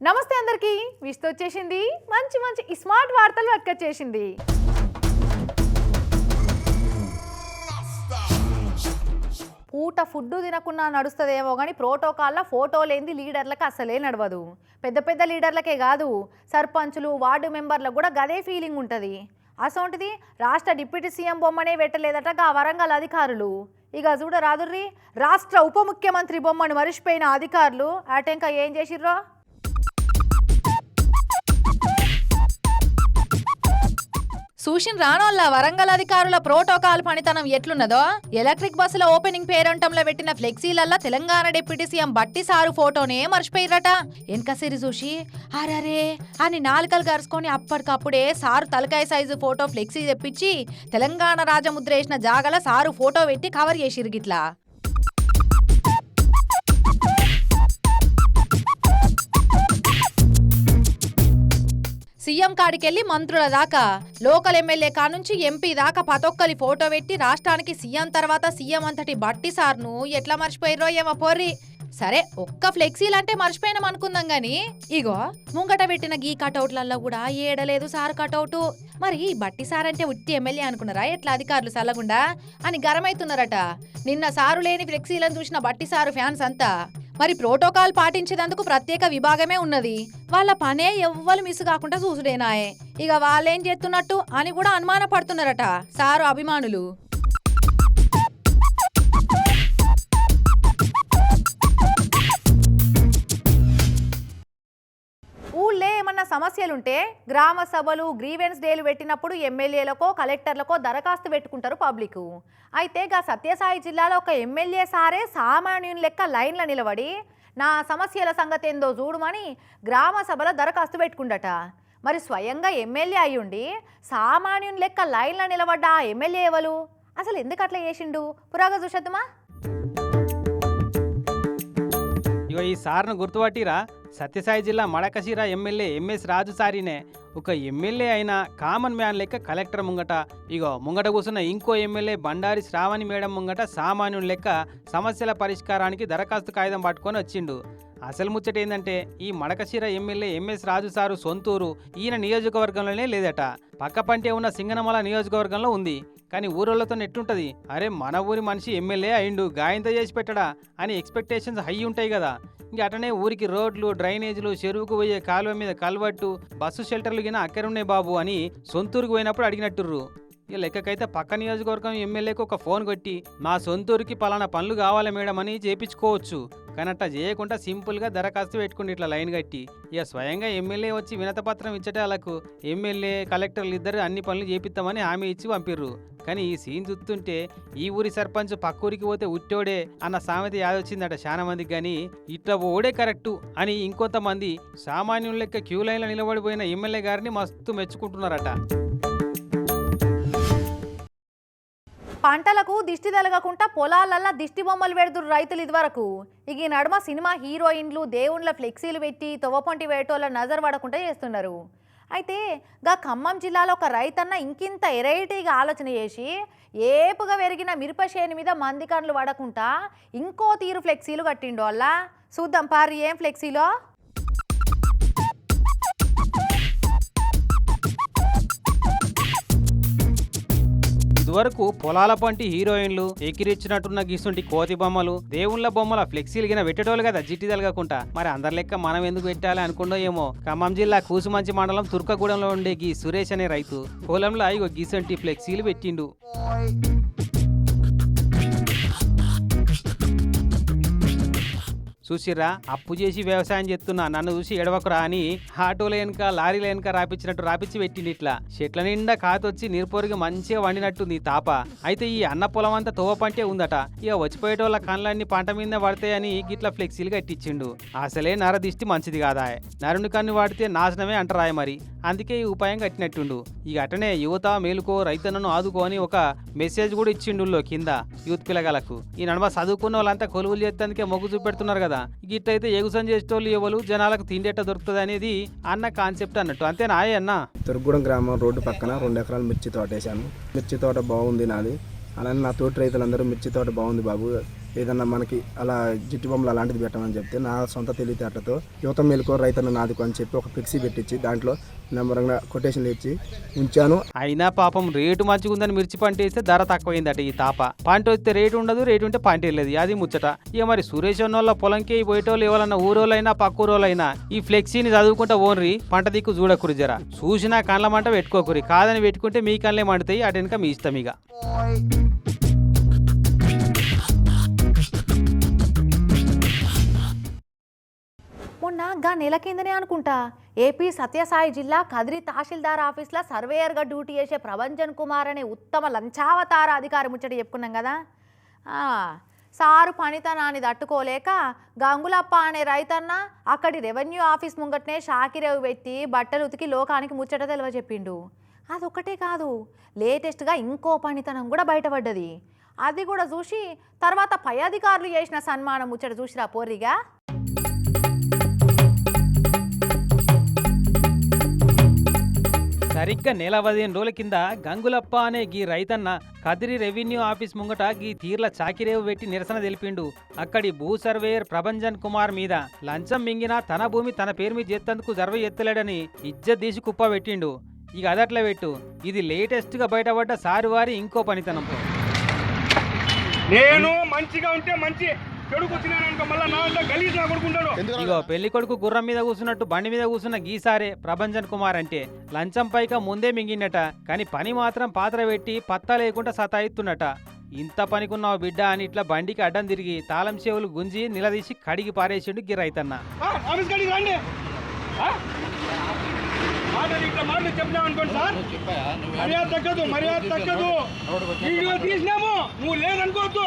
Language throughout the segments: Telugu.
నమస్తే అందరికీ. విష్తో వచ్చేసింది. మంచి మంచి స్మార్ట్ వార్తలు వచ్చేసింది పూట ఫుడ్ తినకుండా నడుస్తుందేమో కానీ ప్రోటోకాల్లో ఫోటో లేని లీడర్లకు అసలే నడవదు. పెద్ద పెద్ద లీడర్లకే కాదు సర్పంచులు వార్డు మెంబర్లకు కూడా గదే ఫీలింగ్ ఉంటుంది. అసోంటిది రాష్ట్ర డిప్యూటీ సీఎం బొమ్మనే పెట్టలేదట ఆ వరంగల్ అధికారులు. ఇక చూడరాదుర్రి రాష్ట్ర ఉప ముఖ్యమంత్రి బొమ్మను మరిచిపోయిన అధికారులు అటెంక ఏం చేసిర్రో? సూషన్ రానోళ్ళ వరంగల్ అధికారుల ప్రోటోకాల్ పనితనం ఎట్లున్నదో? ఎలక్ట్రిక్ బస్సుల ఓపెనింగ్ పేరంటంలో పెట్టిన ఫ్లెక్సీలల్లా Telangana deputy CM Bhatti sir ఫోటోనే మర్చిపోయిరట వెనక సిరి చూసి అరరే! అని నాలుకలు కరుచుకొని అప్పటికప్పుడే సారు తలకాయ సైజు ఫోటో ఫ్లెక్సీ తెప్పించి తెలంగాణ రాజముద్ర వేసిన జాగల సారు ఫోటో పెట్టి కవర్ చేసిరు గిట్లా. సీఎం కాడికెళ్ళి మంత్రుల దాకా లోకల్ ఎమ్మెల్యే కానుంచి ఎంపీ దాకా పతొక్కలి ఫోటో పెట్టి రాష్ట్రానికి సీఎం తర్వాత సీఎం అంతటి బట్టి సార్ను ఎట్లా మర్చిపోయిరో ఏమో పోర్రి. సరే ఒక్క ఫ్లెక్సీలు అంటే మర్చిపోయినాం అనుకుందాం గాని. ఇగో ముంగట పెట్టిన గీ కటౌట్లలో కూడా ఏడలేదు సార్ కటౌట్. మరి బట్టి సార్ అంటే ఉట్టి ఎమ్మెల్యే అనుకున్నారా? ఎట్లా అధికారులు సల్లగుండా? అని గరమైతున్నారట. నిన్న సారు లేని ఫ్లెక్సీలను చూసిన బట్టి సారు ఫ్యాన్స్ అంతా. మరి ప్రోటోకాల్ పాటించేందుకు ప్రత్యేక విభాగమే ఉన్నది. వాళ్ళ పనే ఎవ్వరు మిస్ కాకుండా చూసుడేనాయే. ఇక వాళ్ళేం చేస్తున్నట్టు అని కూడా అనుమాన పడుతున్నారట సారు అభిమానులు. సమస్యలుంటే గ్రామ సభలు గ్రీవెన్స్ డేలు పెట్టినప్పుడు ఎమ్మెల్యేలకో కలెక్టర్లకో దరఖాస్తు పెట్టుకుంటారు పబ్లిక్. అయితే గా సత్యసాయి జిల్లాలో ఒక ఎమ్మెల్యే సారే సామాన్యుని లెక్క లైన్ల నిలబడి నా సమస్యల సంగతి ఏందో చూడమని గ్రామ సభలో దరఖాస్తు పెట్టుకుండట. మరి స్వయంగా ఎమ్మెల్యే అయ్యుండి సామాన్యుని లెక్క లైన్ల నిలబడ్డ ఆ ఎమ్మెల్యే ఎవరు అసలు ఎందుకు అట్లా చేసిండు? పురాగా చూసద్దుమా ఇగో ఈ సార్ను గుర్తుపట్టిరా. సత్యసాయి జిల్లా మడకశిర ఎమ్మెల్యే ఎంఎస్ రాజు సారినే. ఒక ఎమ్మెల్యే అయిన కామన్ మ్యాన్ లెక్క కలెక్టర్ ముంగట ఇగో ముంగట కూర్చున్న ఇంకో ఎమ్మెల్యే బండారి శ్రావణి మేడం ముంగట సామాన్యుని లెక్క సమస్యల పరిష్కారానికి దరఖాస్తు కాగితం పట్టుకొని వచ్చిండు. అసలు ముచ్చట ఏంటంటే ఈ Madakasira MLA MS Raju sir సొంతూరు ఈయన నియోజకవర్గంలోనే లేదట. పక్కపంటే ఉన్న సింగనమల నియోజకవర్గంలో ఉంది. కానీ ఊరోళ్ళతో ఎట్టుంటుంది అరే మన ఊరి మనిషి ఎమ్మెల్యే అయిండు గాయంత చేసి పెట్టడా అని ఎక్స్పెక్టేషన్స్ హై ఉంటాయి కదా. ఇంక అటనే ఊరికి రోడ్లు డ్రైనేజీలు చెరువుకు పోయే కాలువ మీద కల్వట్టు బస్సు షెల్టర్లు గిన అక్కడున్నాయి బాబు అని సొంతూరుకు పోయినప్పుడు అడిగినట్టుర్రు. ఇక లెక్కకైతే పక్క నియోజకవర్గం ఎమ్మెల్యేకి ఒక ఫోన్ కొట్టి మా సొంతూరుకి పలానా పనులు కావాలి మేడం అని చేపించుకోవచ్చు. కానీ అట్లా చేయకుండా సింపుల్గా దరఖాస్తు పెట్టుకుని ఇట్లా లైన్ కట్టి. ఇక స్వయంగా ఎమ్మెల్యే వచ్చి వినతపత్రం ఇచ్చటాలకు ఎమ్మెల్యే కలెక్టర్లు ఇద్దరు అన్ని పనులు చేపిస్తామని హామీ ఇచ్చి పంపిర్రు. కానీ ఈ సీన్ చూస్తుంటే ఈ ఊరి సర్పంచ్ పక్క ఊరికి పోతే ఉట్టోడే అన్న సామెత యాదొచ్చిందట చాలా మందికి కానీ ఇట్లా ఓడే కరెక్టు అని ఇంకొంతమంది సామాన్యుల లెక్క క్యూ లైన్లో నిలబడిపోయిన ఎమ్మెల్యే గారిని మస్తు మెచ్చుకుంటున్నారట. పంటలకు దిష్టి తలగకుండా పొలాలల్లా దిష్టి బొమ్మలు పెడుతురు రైతులు ఇదివరకు. ఇక ఈ నడుమ సినిమా హీరోయిన్లు దేవుళ్ళ ఫ్లెక్సీలు పెట్టి తొవ్వపొంటి వేటోళ్ళ నజర్ పడకుండా చేస్తున్నారు. అయితే గా ఖమ్మం జిల్లాలో ఒక రైతన్న ఇంకింత ఎరైటీగా ఆలోచన చేసి ఏపుగా పెరిగిన మిరప చేను మీద మంది కండ్లు పడకుండా ఇంకో తీరు ఫ్లెక్సీలు కట్టిండు వల్ల చూద్దాం పారి ఏం ఫ్లెక్సీలో? ఇదివరకు పొలాల పంటి హీరోయిన్లు ఎక్కిరిచ్చినట్టున్న గీసుంటి కోతి బొమ్మలు దేవుళ్ళ బొమ్మల ఫ్లెక్సీలు గిన పెట్టేటోళ్ళు కదా జిట్టి తలగకుండా. మరి అందరి లెక్క మనం ఎందుకు పెట్టాలి అనుకుందో ఏమో. ఖమ్మం జిల్లా కూసుమంచి మండలం తుర్కగూడెంలో ఉండే గీ సురేష్ అనే రైతు పొలంలో ఇగో గీసంటి ఫ్లెక్సీలు పెట్టిండు. చూసిరా అప్పు చేసి వ్యవసాయం చేస్తున్నా. నన్ను చూసి ఎడవకురా అని ఆటోలు వెనక లారీల వెనక రాపించినట్టు రాపించి పెట్టింది ఇట్లా. చెట్ల నిండా కాతొచ్చి నీరుపోరుగా మంచిగా వండినట్టుంది తాప. అయితే ఈ అన్న పొలం అంతా తోవ పంటే ఉందట. ఇక వచ్చిపోయేటోళ్ళ కళ్ళన్నీ పంట మీద పడతాయని గిట్ల ఫ్లెక్సీలు కట్టించిండు. అసలే నరదిష్టి మంచిది కాదా? నరుని కన్ను వాడితే నాశనమే అంటరాయ మరి. అందుకే ఈ ఉపాయం కట్టినట్టుండు. ఇక అటనే యువత మేలుకో రైతన్నను ఆదుకో అని ఒక మెసేజ్ కూడా ఇచ్చిండు కింద యూత్ పిల్లగాలకు ఈ నడమ చదువుకున్న వాళ్ళంతా కొలువులు చేస్తానికే మొగ్గు చూపెడుతున్నారు కదా. గిట్టయితే ఎగుసం చేసేటోళ్ళు ఎవరు? జనాలకు తిండేట దొరుకుతుంది అనేది అన్న కాన్సెప్ట్ అన్నట్టు. అంతేనా ఆయ్ అన్న? తురుగుగూడెం గ్రామం రోడ్డు పక్కన రెండు ఎకరాలు మిర్చి తోట వేసాను మిర్చి తోట బాగుంది నాది. అలానే నా తోటి రైతులందరూ మిర్చి తోట బాగుంది బాబు. ఏదన్నా మనకి అలా జిట్టు బొమ్మలు అలాంటిది పెట్టమని చెప్తే నా సొంత తెలివితేటతో యువత మేలుకో రైతన్న నాదుకో అని చెప్పి ఒక ఫ్లెక్సీ పెట్టించి దాంట్లో నెంబరంగా కొటేషన్లు ఇచ్చి ఉంచాను. అయినా పాపం రేటు మంచిగా ఉందని మిర్చి పంట వేస్తే ధర తక్కువైందట ఈ తాప. పంట వస్తే రేటు ఉండదు రేటు ఉంటే పంట వెళ్ళదు అది ముచ్చట. ఇక మరి సురేష్ అన్నోళ్ళ పొలంకి పోయేటోళ్ళు ఎవరన్నా ఊరోళ్ళైనా పక్కూరోళ్ళైనా ఈ ఫ్లెక్సీని చదువుకుంటా ఓన్రి పంట దిక్కు చూడకురి జర. చూసినా కండ్ల మంట పెట్టుకోకురి కాదని పెట్టుకుంటే మీ కళ్ళే మండుతాయి అటు వెనుక మీ ఇష్టం ఇక. మొన్న గా నెల కిందనే అనుకుంటా. ఏపీ సత్యసాయి జిల్లా కదిరి తహసీల్దార్ ఆఫీస్లో సర్వేయర్గా డ్యూటీ చేసే ప్రభంజన్ కుమార్ అనే ఉత్తమ లంచావతార అధికారి ముచ్చట చెప్పుకున్నాం కదా. సారు పనితనాన్ని తట్టుకోలేక గంగులప్ప అనే రైతన్న అక్కడి రెవెన్యూ ఆఫీస్ ముంగట్నే షాకిరేవు పెట్టి బట్టలు ఉతికి లోకానికి ముచ్చట తెలివ చెప్పిండు అదొక్కటే కాదు లేటెస్ట్గా ఇంకో పనితనం కూడా బయటపడ్డది. అది కూడా చూసి తర్వాత పై అధికారులు చేసిన సన్మానం ముచ్చట చూసిరా పోరిగా సరిగ్గా నెల పదిహేను రోజుల కింద గంగులప్ప అనే గీ రైతన్న కదిరి రెవెన్యూ ఆఫీస్ ముంగట గీ తీర్ల చాకిరేవు పెట్టి నిరసన తెలిపిండు. అక్కడి భూ సర్వేయర్ ప్రభంజన్ కుమార్ మీద లంచం మింగినా తన భూమి తన పేరు మీద ఎత్తేందుకు జర్వ ఎత్తలేడని ఇజ్జత్ తీసి కుప్ప పెట్టిండు. ఇక అదట్లా పెట్టు. ఇది లేటెస్ట్గా బయటపడ్డ సారువారి ఇంకో పనితనం నేను మంచిగా ఉంటే మంచి ఇగో పెళ్ళి కొడుకు గుర్రం మీద కూర్చున్నట్టు బండి మీద కూర్చున్న గీసారే ప్రభంజన్ కుమార్ అంటే. లంచం పైక ముందే మింగిండట కానీ పని మాత్రం పాత్ర పెట్టి పత్తా లేకుండా సతాయిస్తున్నట ఇంత పనికున్నావు బిడ్డ అని ఇట్లా బండికి అడ్డం తిరిగి తాళం చెవులు గుంజి నిలదీసి కడిగి పారేసిండు గి రైతన్న ఆ, ఆఫీస్ కాడికి రండి. ఆ? మాటలు ఇట్లా మాటలు చెప్పినావు అనుకోండి సార్. మర్యాద తగ్గదు మర్యాద తగ్గదు. వీడియో తీసినాము నువ్వు లేదనుకోవద్దు.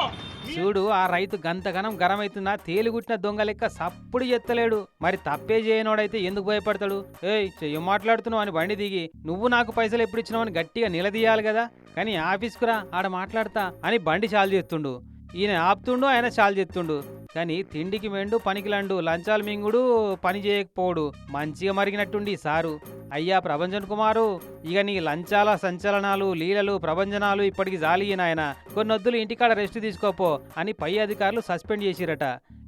చూడు ఆ రైతు గంతగనం గరమైతున్నా తేలిగుట్టిన దొంగ లెక్క సప్పుడు ఎత్తలేడు. మరి తప్పే చేయనోడైతే ఎందుకు భయపడతాడు? ఏయ్ చెయ్యి మాట్లాడుతున్నావు అని బండి దిగి నువ్వు నాకు పైసలు ఎప్పుడు ఇచ్చినావు అని గట్టిగా నిలదీయాలి కదా? కానీ ఆఫీస్కురా ఆడ మాట్లాడతా అని బండి చాలు చేస్తుండు ఈయన ఆపుతుండు ఆయన చాలు చెప్తుండు. కానీ తిండికి మెండు పనికిలండు లంచాలు మింగుడు పని చేయకపోడు మంచిగా మరిగినట్టుండి సారు. అయ్యా ప్రభంజన్ కుమారు ఇక నీ లంచాల సంచలనాలు లీలలు ప్రభంజనాలు ఇప్పటికి జాలి నాయన. కొన్నొద్దులు ఇంటికాడ రెస్ట్ తీసుకోపో అని పై అధికారులు సస్పెండ్ చేసిరట.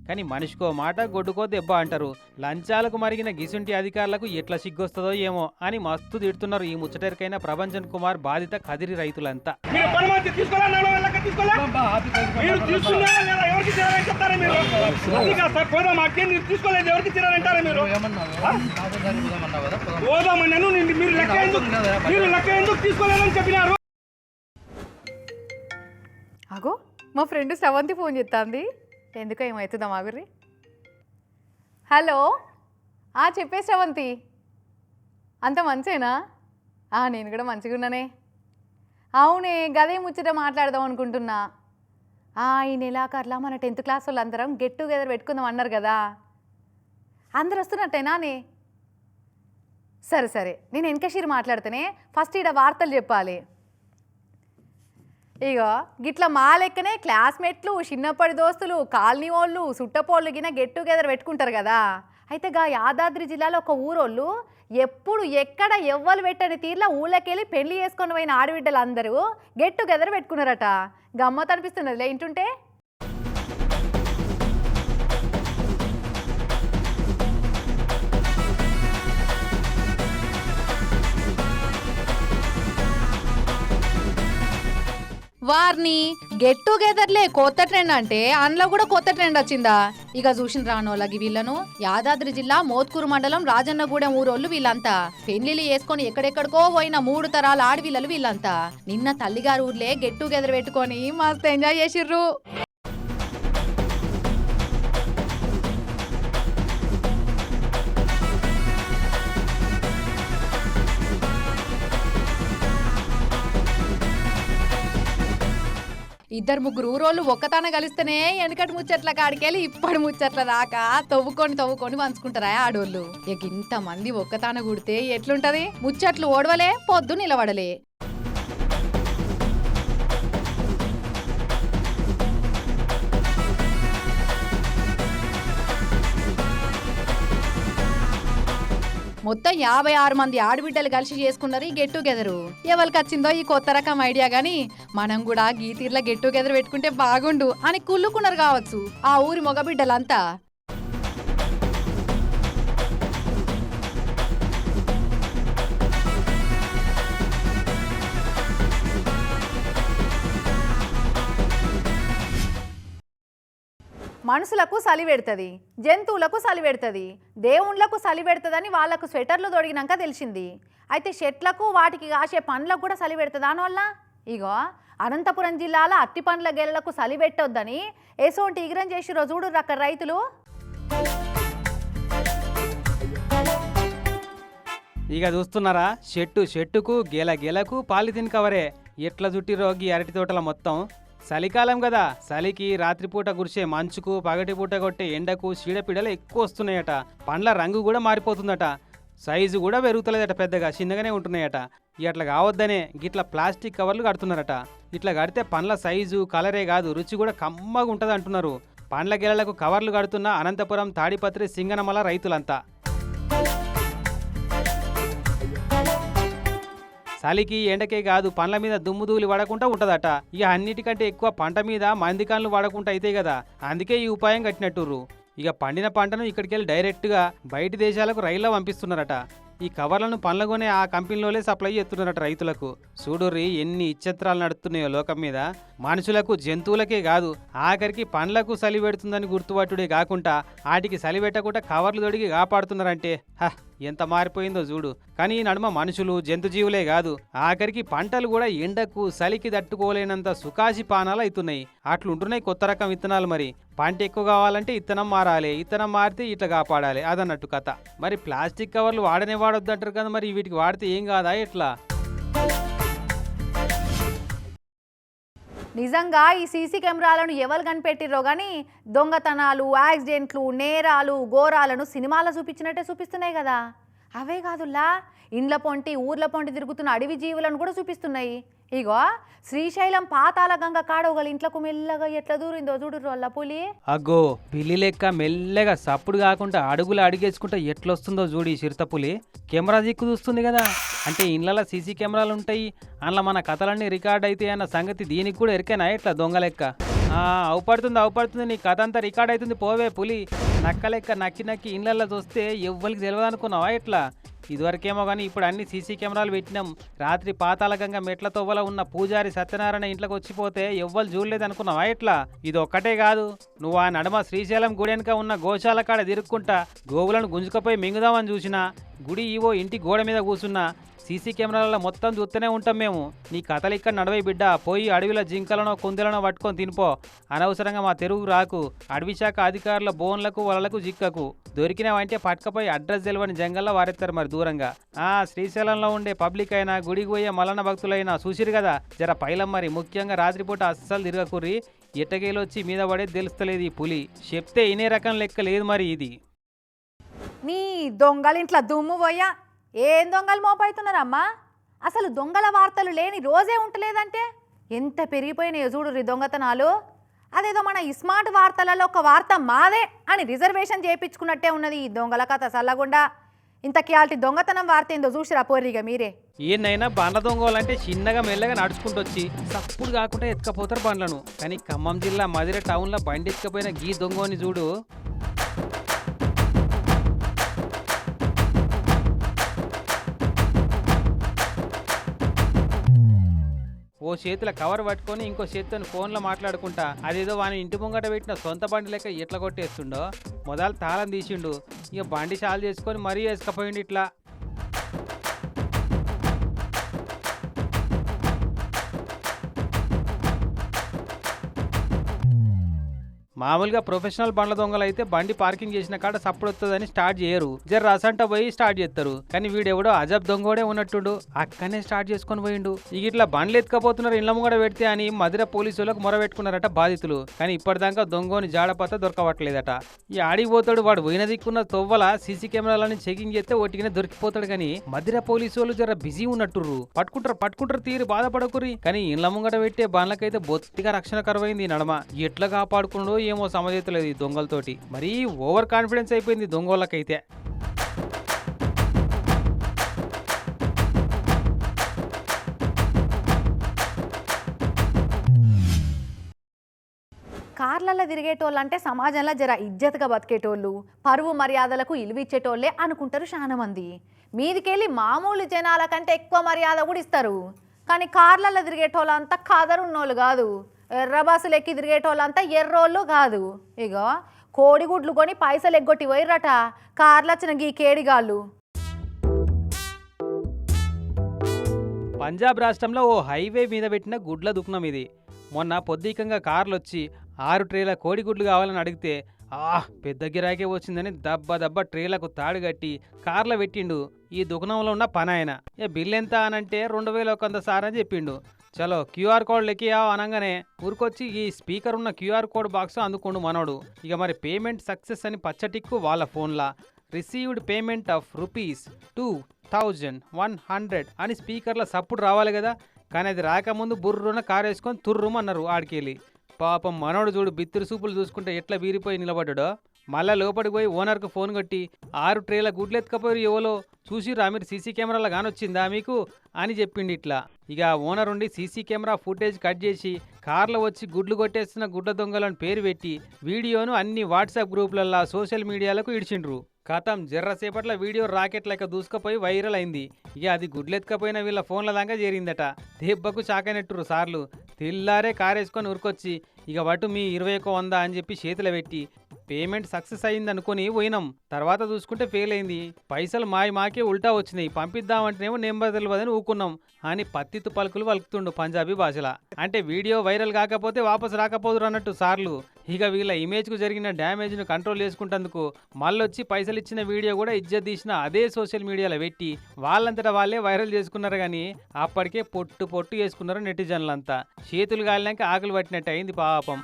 కానీ మనిషికో మాట గొడ్డుకో దెబ్బ అంటారు. లంచాలకు మరిగిన గిసుంటి అధికారులకు ఎట్లా సిగ్గొస్తుందో ఏమో అని మస్తు తిడుతున్నారు ఈ ముచ్చటరికైన ప్రభంజన్ కుమార్ బాధిత కదిరి రైతులంతా. అగో మా ఫ్రెండ్ శ్రవంతి ఫోన్ చేస్తుంది ఎందుకో ఏమవుతుందా మాగుర్రి. హలో? ఆ చెప్పే శ్రవంతి. అంత మంచేనా? ఆ, నేను కూడా మంచిగా ఉన్నానే అవునే గదే ముచ్చట మాట్లాడదాం అనుకుంటున్నా. ఆ, ఈ నెలాఖర్లా మన టెన్త్ క్లాస్ వాళ్ళందరం గెట్ టుగెదర్ పెట్టుకుందాం అన్నారు కదా. అందరు వస్తున్నట్టేనానే సరే సరే. నేను వెనకషీరు మాట్లాడితేనే ఫస్ట్ ఈడ వార్తలు చెప్పాలి. ఇగో గిట్ల మా లెక్కనే క్లాస్మేట్లు చిన్నప్పటి దోస్తులు కాలనీ వాళ్ళు సుట్టపోళ్ళు గిన గెట్ టుగెదర్ పెట్టుకుంటారు కదా. అయితే గా యాదాద్రి జిల్లాలో ఒక ఊరోళ్ళు ఎప్పుడు ఎక్కడ ఎవ్వరు పెట్టని తీరులో ఊళ్ళకెళ్ళి పెళ్ళి చేసుకొని పోయిన ఆడబిడ్డలు అందరూ గెట్ టుగెదర్ పెట్టుకున్నారట. గమ్మత్ అనిపిస్తున్నదిలే ఇంటుంటే? వారిని గెట్ టుగెదర్లే కొత్త ట్రెండ్ అంటే అందులో కూడా కొత్త ట్రెండ్ వచ్చిందా? ఇక చూసిన రానోళ్ళకి వీళ్ళను. యాదాద్రి జిల్లా మోత్కూరు మండలం రాజన్నగూడెం ఊరోళ్ళు వీళ్ళంతా. పెళ్ళిళ్ళు చేసుకొని ఎక్కడెక్కడికో పోయిన మూడు తరాల ఆడవిల్లలు వీళ్ళంతా. నిన్న తల్లిగారు ఊర్లే గెట్ టుగెదర్ పెట్టుకొని మస్తు ఎంజాయ్ చేసిర్రు. ఇద్దరు ముగ్గురు ఊరోళ్ళు ఒక్కతాన కలిస్తేనే వెనకటి ముచ్చట్ల కాడికెళ్ళి ఇప్పటి ముచ్చట్ల దాకా తవ్వుకొని తవ్వుకొని పంచుకుంటారా ఆడోళ్ళు? ఇక ఇంతమంది ఒక్కతాన కుడితే ఎట్లుంటది? ముచ్చట్లు ఓడవలే పొద్దు నిలబడలే. మొత్తం యాభై ఆరు మంది ఆడబిడ్డలు కలిసి చేసుకున్నారు ఈ గెట్ టుగెదర్ ఎవరికి వచ్చిందో ఈ కొత్త రకం ఐడియా గాని మనం కూడా గీతీర్ల గెట్ టుగెదర్ పెట్టుకుంటే బాగుండు అని కుళ్ళుకున్నారు కావచ్చు. ఆ ఊరి మగబిడ్డలంతా. మనుషులకు సలివెడుతుంది జంతువులకు సలివెడుతుంది దేవుళ్ళకు చలిపెడుతుందని వాళ్ళకు స్వెటర్లు తొడిగినాక తెలిసింది. అయితే చెట్లకు వాటికి కాసే పండ్లకు కూడా సలివెడుతుంది దానివల్ల? ఇగో అనంతపురం జిల్లాలో అట్టి పండ్ల గెలలకు సలివెట్టొద్దని ఎసోంటి ఇగ్రం చేసి రోజుడు అక్కడ రైతులు. ఇక చూస్తున్నారా? చెట్టు చెట్టుకు గెల గెలకు పాలిథిన్ కవరే. ఎట్ల చుట్టిరో రోగి అరటి తోటల మొత్తం. చలికాలం కదా చలికి రాత్రిపూట కురిసే మంచుకు పగటిపూట కొట్టే ఎండకు చీడపీడలు ఎక్కువ వస్తున్నాయట. పండ్ల రంగు కూడా మారిపోతుందట. సైజు కూడా పెరుగుతలేదట పెద్దగా చిన్నగానే ఉంటున్నాయట. ఇక అట్లా కావద్దనే గిట్ల ప్లాస్టిక్ కవర్లు కడుతున్నారట. ఇట్లా కడితే పండ్ల సైజు కలరే కాదు రుచి కూడా కమ్మగా ఉంటుంది అంటున్నారు పండ్ల గెలలకు కవర్లు కడుతున్న అనంతపురం తాడిపత్రి సింగనమల రైతులంతా. చలికి ఎండకే కాదు పండ్ల మీద దుమ్ము ధూళి పడకుండా ఉంటదట. ఇక అన్నిటికంటే ఎక్కువ పంట మీద మందికాన్లు పడకుండా అవుతాయి కదా అందుకే ఈ ఉపాయం కట్టినట్టుర్రు. ఇక పండిన పంటను ఇక్కడికి వెళ్ళి డైరెక్ట్గా బయటి దేశాలకు రైల్లో పంపిస్తున్నారట. ఈ కవర్లను పండ్లగొనే ఆ కంపెనీలోనే సప్లై చేస్తున్నారట రైతులకు. చూడుర్రి ఎన్ని ఇచ్చత్రాలు నడుస్తున్నాయో లోకం మీద. మనుషులకు జంతువులకే కాదు ఆఖరికి పండ్లకు చలి పెడుతుందని గుర్తుపట్టుడే కాకుండా వాటికి చలి పెట్టకుండా కవర్లు తొడిగి కాపాడుతున్నారంటే హ! ఎంత మారిపోయిందో చూడు. కానీ ఈ నడుమ మనుషులు జంతుజీవులే కాదు. ఆఖరికి పంటలు కూడా ఎండకు చలికి తట్టుకోలేనంత సుకాసి పానాలు అవుతున్నాయి అట్లుంటున్నాయి కొత్త రకం విత్తనాలు మరి. పంట ఎక్కువ కావాలంటే ఇత్తనం మారాలి ఇత్తనం మారితే ఇట్లా కాపాడాలి అదన్నట్టు కథ. మరి ప్లాస్టిక్ కవర్లు వాడనే వాడొద్దు అంటారు కదా మరి వీటికి వాడితే ఏం కాదా ఎట్లా? నిజంగా ఈ సీసీ కెమెరాలను ఎవరు కనిపెట్టిర్రో కానీ దొంగతనాలు యాక్సిడెంట్లు నేరాలు ఘోరాలను సినిమాలో చూపించినట్టే చూపిస్తున్నాయి కదా. అవే కాదుల్లా ఇండ్ల పొంటి ఊర్ల పొంటి తిరుగుతున్న అడవి జీవులను కూడా చూపిస్తున్నాయి. ఇగో శ్రీశైలం పాతాల గంగ కాడ ఒకళ్ళ ఇంట్లకు మెల్లగా ఎట్లా దూరిందో చూడు రోళ్ళ పులి. అగ్గో పిల్లి లెక్క మెల్లగా సప్పుడు కాకుండా అడుగులు అడిగేసుకుంటే ఎట్లొస్తుందో చూడు ఈ చిరుతపులి కెమెరా దిక్కు చూస్తుంది కదా. అంటే ఇండ్లలో సీసీ కెమెరాలు ఉంటాయి. అందులో మన కథలన్నీ రికార్డ్ అయితే అన్న సంగతి దీనికి కూడా ఎరికేనా ఎట్లా దొంగ లెక్క? అవుపడుతుంది అవుపడుతుంది. నీ కథ అంతా రికార్డ్ అవుతుంది పోవే పులి. నక్క లెక్క నక్కి నక్కి ఇండ్లలో చూస్తే ఎవ్వరికి తెలియదు అనుకున్నావా ఎట్లా? ఇదివరకేమో కానీ ఇప్పుడు అన్ని సీసీ కెమెరాలు పెట్టినాం. రాత్రి పాతాళగంగా మెట్ల తొవ్వల ఉన్న పూజారి సత్యనారాయణ ఇంట్లోకి వచ్చిపోతే ఎవ్వరు చూడలేదు అనుకున్నావా ఎట్లా? ఇది ఒక్కటే కాదు. నువ్వు ఆ నడమ శ్రీశైలం గుడి ఉన్న గోశాల కాడ తిరుక్కుంటా గోవులను గుంజుకపోయి మింగుదామని చూసినా గుడి ఈవో ఇంటి గోడ మీద కూర్చున్నా సీసీ కెమెరాలలో మొత్తం చూస్తూనే ఉంటాం మేము. నీ కథలు ఇక్కడ నడవై బిడ్డ. పోయి అడవిలో జింకలనో కుందెలనో పట్టుకొని తినిపో. అనవసరంగా మా తెరుగు రాకు. అడవి శాఖ అధికారుల బోన్లకు వలలకు జిక్కకు. దొరికినవంటే పట్టుకపోయి అడ్రస్ తెలియని జంగల్లో వారెత్తారు మరి దూరంగా. ఆ శ్రీశైలంలో ఉండే పబ్లిక్ అయినా గుడికి పోయే మలన భక్తులైనా చూసిరు కదా. జర పైలం మరి. ముఖ్యంగా రాత్రిపూట అస్సలు తిరగకుర్రి. వచ్చి మీద పడేది తెలుస్తలేదు ఈ పులి. చెప్తే ఇనే రకం లెక్క లేదు మరి ఇది. నీ దొంగలు ఇంట్లో దుమ్ము పోయా. ఏం దొంగలు మోపైతున్నారమ్మా? అసలు దొంగల వార్తలు లేని రోజే ఉంటలేదంటే? ఎంత పెరిగిపోయినాయో చూడు రీ దొంగతనాలు. అదేదో మన స్మార్ట్ వార్తలలో ఒక వార్త మాదే అని రిజర్వేషన్ చేయించుకున్నట్టే ఉన్నది ఈ దొంగల కథ సల్లగుండా ఇంత క్యాల్టి దొంగతనం వార్త ఏందో చూసిరా పోరిగా మీరే. ఏనైనా బండ్ల దొంగలంటే చిన్నగా మెల్లగా నడుచుకుంటూ వచ్చి కాకుండా ఎత్తుకపోతారు బండ్లను. కానీ ఖమ్మం జిల్లా మదిర టౌన్లో బండి ఎత్తుకపోయిన గీ దొంగని చూడు. చేతుల కవర్ పట్టుకొని ఇంకో చేతితో ఫోన్లో మాట్లాడుకుంటా. అదేదో వాని ఇంటి ముంగట పెట్టిన సొంత బండి లెక్క ఎట్లా కొట్టేస్తుండో. మొదలు తాళం తీసిండు. ఇక బండి చాలు చేసుకొని మరీ వేసుకపోయిండు ఇట్లా. మామూలుగా ప్రొఫెషనల్ బండ్ల దొంగలు అయితే బండి పార్కింగ్ చేసిన కాడ సప్పుడు వస్తుందని స్టార్ట్ చేయరు. జర రసంట పోయి స్టార్ట్ చేస్తారు కానీ వీడెవడో అజబ్ దొంగోడే ఉన్నట్టుండు. అక్కనే స్టార్ట్ చేసుకొని పోయిండు. ఇక ఇట్లా బండ్లు ఎత్తుకపోతున్నారు ఇళ్ళము కూడా పెడితే అని మధుర పోలీసులకు మొరబెట్టుకున్నారట బాధితులు. కానీ ఇప్పటిదాకా దొంగోని జాడపత్త దొరకవట్లేదట. ఈ ఆడికి పోతాడు వాడు పోయిన దిక్కున్న తొవ్వల సీసీ కెమెరాలని చెకింగ్ చేస్తే ఒట్టిగానే దొరికిపోతాడు కానీ మధుర పోలీసు వాళ్ళు జర బిజీ ఉన్నట్టుర్రు. పట్టుకుంటారు పట్టుకుంటారు తీరు బాధపడకురి కానీ ఇళ్ళ ముంగట పెట్టే బండ్లకైతే బొత్తిగా రక్షణ కరువైంది నడమ. ఎట్లా కాపాడుకున్నాడో ఏమో సమజేతలేదు ఈ దొంగలతోటి. మరీ ఓవర్ కాన్ఫిడెన్స్ అయిపోయింది దొంగలకైతే కార్లలో తిరిగేటోళ్ళంటే సమాజంలో జర ఇజ్జతగా బతికేటోళ్ళు పరువు మర్యాదలకు ఇలువిచ్చేటోళ్ళే అనుకుంటారు చాలామంది. మీదికెళ్ళి మామూలు జనాల కంటే ఎక్కువ మర్యాద కూడా ఇస్తారు. కానీ కార్లలో తిరిగేటోళ్ళంతా కాదరున్నోళ్ళు కాదు. ఎర్ర బస్సులు ఎక్కి తిరిగేటోళ్ళంతా ఎర్రోళ్ళు కాదు. ఇగో కోడిగుడ్లు కొని పైసలు ఎగ్గొట్టి పోయిర్రట. కార్లు వచ్చిన గీ కేడిగాళ్ళు. పంజాబ్ రాష్ట్రంలో ఓ హైవే మీద పెట్టిన గుడ్ల దుకాణం ఇది. మొన్న పొద్దుకంగా కార్లు వచ్చి ఆరు ట్రేల కోడిగుడ్లు కావాలని అడిగితే ఆ పెద్ద గిరాకే వచ్చిందని దబ్బ దబ్బ ట్రేలకు తాడు కట్టి కార్లో పెట్టిండు. ఈ దుకాణంలో ఉన్న పని ఆయన ఏ బిల్ ఎంత అనంటే రెండు వేల ఒక వంద సార్ అని చెప్పిండు. చలో క్యూఆర్ కోడ్ లెక్కియావు అనగానే ఊరికొచ్చి ఈ స్పీకర్ ఉన్న క్యూఆర్ కోడ్ బాక్స్ అందుకోండు మనోడు. ఇక మరి పేమెంట్ సక్సెస్ అని పచ్చటిక్కు వాళ్ళ ఫోన్లా. Received payment of rupees two thousand one hundred అని స్పీకర్లో సప్పుడు రావాలి కదా కానీ అది రాకముందు బుర్రున కారేసుకొని తుర్రుమన్నారు ఆడికెళ్ళి పాపం మనోడు చూడు బిత్తిరి సూపులు చూసుకుంటే ఎట్లా వీరిపోయి నిలబడ్డాడో. మళ్ళా లోపలికి పోయి ఓనర్కు ఫోన్ కొట్టి ఆరు ట్రేల గుడ్లు ఎత్తుకపోయి ఎవలో? చూసిరా మీరు సీసీ కెమెరాలో కానొచ్చిందా మీకు? అని చెప్పిండి ఇట్లా. ఇక ఓనర్ ఉండి సీసీ కెమెరా ఫుటేజ్ కట్ చేసి కార్లో వచ్చి గుడ్లు కొట్టేస్తున్న గుడ్ల దొంగలను పేరు పెట్టి వీడియోను అన్ని వాట్సాప్ గ్రూపులల్లో సోషల్ మీడియాలకు ఇడిచిండ్రు. కథం జర్రసేపట్ల వీడియో రాకెట్ లెక్క దూసుకుపోయి వైరల్ అయింది. ఇక అది గుడ్లెత్తుకపోయిన వీళ్ళ ఫోన్ల దాకా చేరిందట. దెబ్బకు చాకనెట్టురు సార్లు. తెల్లారే కారేసుకొని ఉరికొచ్చి ఇక వటు మీ ఇరవై ఒక వంద అని చెప్పి చేతిలో పెట్టి పేమెంట్ సక్సెస్ అయింది అనుకుని పోయినాం. తర్వాత చూసుకుంటే ఫెయిల్ అయింది. పైసలు మాయ మాకే ఉల్టా వచ్చినాయి. పంపిద్దామంటేనేమో నెంబర్ తెలియదని ఊకున్నాం. అని పత్తిత్తు పలుకులు పలుకుతుండు పంజాబీ భాషల. అంటే వీడియో వైరల్ కాకపోతే వాపస్ రాకపోదురు అన్నట్టు సార్లు. ఇక వీళ్ళ ఇమేజ్కు జరిగిన డ్యామేజ్ను కంట్రోల్ చేసుకుంటందుకు మళ్ళొచ్చి పైసలు ఇచ్చిన వీడియో కూడా ఇజ్జత్ తీసిన అదే సోషల్ మీడియాలో పెట్టి వాళ్ళంతటా వాళ్ళే వైరల్ చేసుకున్నారు కానీ అప్పటికే పొట్టు పొట్టు చేసుకున్నారు నెటిజన్లంతా. చేతులు గాలినాక ఆకలి పట్టినట్టు అయింది పాపం.